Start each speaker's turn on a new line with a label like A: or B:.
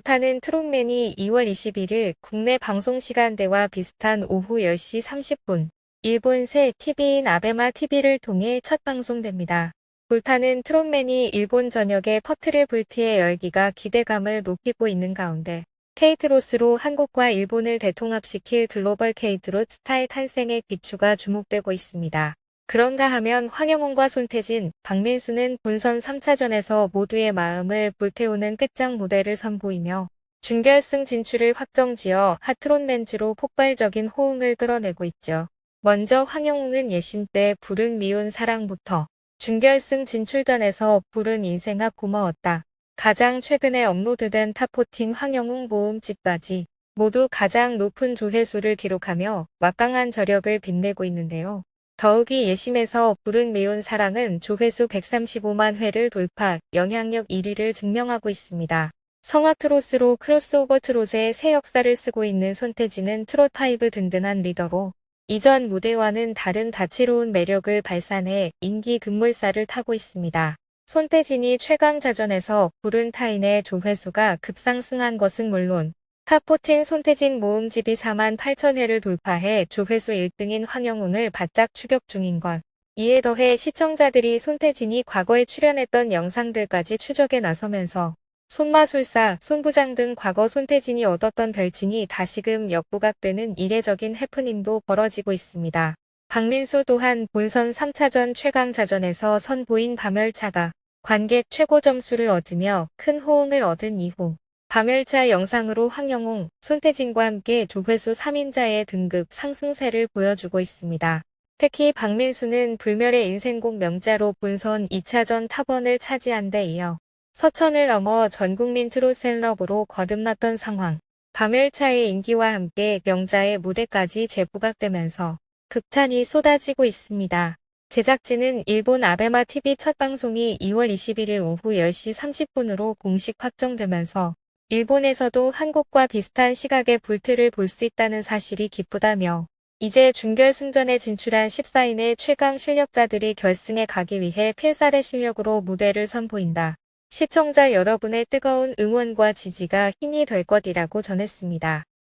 A: 불타는 트롯맨이 2월 21일 국내 방송 시간대와 비슷한 오후 10시 30분 일본 새 TV인 아베마 TV를 통해 첫 방송됩니다. 불타는 트롯맨이 일본 전역의 퍼트릴 불티의 열기가 기대감을 높이고 있는 가운데 케이트로스로 한국과 일본을 대통합시킬 글로벌 케이트롯 스타의 탄생의 기추가 주목되고 있습니다. 그런가 하면 황영훈과 손태진, 박민수는 본선 3차전에서 모두의 마음을 불태우는 끝장 무대를 선보이며 준결승 진출을 확정지어 핫트롯맨즈로 폭발적인 호응을 끌어내고 있죠. 먼저 황영웅은 예심 때 부른 미운 사랑부터 준결승 진출전에서 부른 인생아 고마웠다. 가장 최근에 업로드된 탑14 황영웅 모음집까지 모두 가장 높은 조회수를 기록하며 막강한 저력을 빛내고 있는데요. 더욱이 예심에서 부른 미운 사랑은 조회수 135만 회를 돌파, 영향력 1위를 증명하고 있습니다. 성악 트롯으로 크로스오버 트롯의 새 역사를 쓰고 있는 손태진은 트롯5 든든한 리더로 이전 무대와는 다른 다채로운 매력을 발산해 인기 급물살을 타고 있습니다. 손태진이 최강자전에서 부른 타인의 조회수가 급상승한 것은 물론 탑14 손태진 모음집이 4만 8천 회를 돌파해 조회수 1등인 황영웅을 바짝 추격 중인 것. 이에 더해 시청자들이 손태진이 과거에 출연했던 영상들까지 추적에 나서면서 손마술사, 손부장 등 과거 손태진이 얻었던 별칭이 다시금 역부각되는 이례적인 해프닝도 벌어지고 있습니다. 박민수 또한 본선 3차전 최강자전에서 선보인 밤열차가 관객 최고 점수를 얻으며 큰 호응을 얻은 이후 밤열차 영상으로 황영웅, 손태진과 함께 조회수 3인자의 등급 상승세를 보여주고 있습니다. 특히 박민수는 불멸의 인생곡 명자로 본선 2차전 탑원을 차지한 데 이어 서천을 넘어 전국민 트롯 셀럽으로 거듭났던 상황. 밤열차의 인기와 함께 명자의 무대까지 재부각되면서 극찬이 쏟아지고 있습니다. 제작진은 일본 아베마 TV 첫 방송이 2월 21일 오후 10시 30분으로 공식 확정되면서 일본에서도 한국과 비슷한 시각의 불틀을 볼수 있다는 사실이 기쁘다며 이제 준결승전에 진출한 14인의 최강 실력자들이 결승에 가기 위해 필살의 실력으로 무대를 선보인다. 시청자 여러분의 뜨거운 응원과 지지가 힘이 될 것이라고 전했습니다.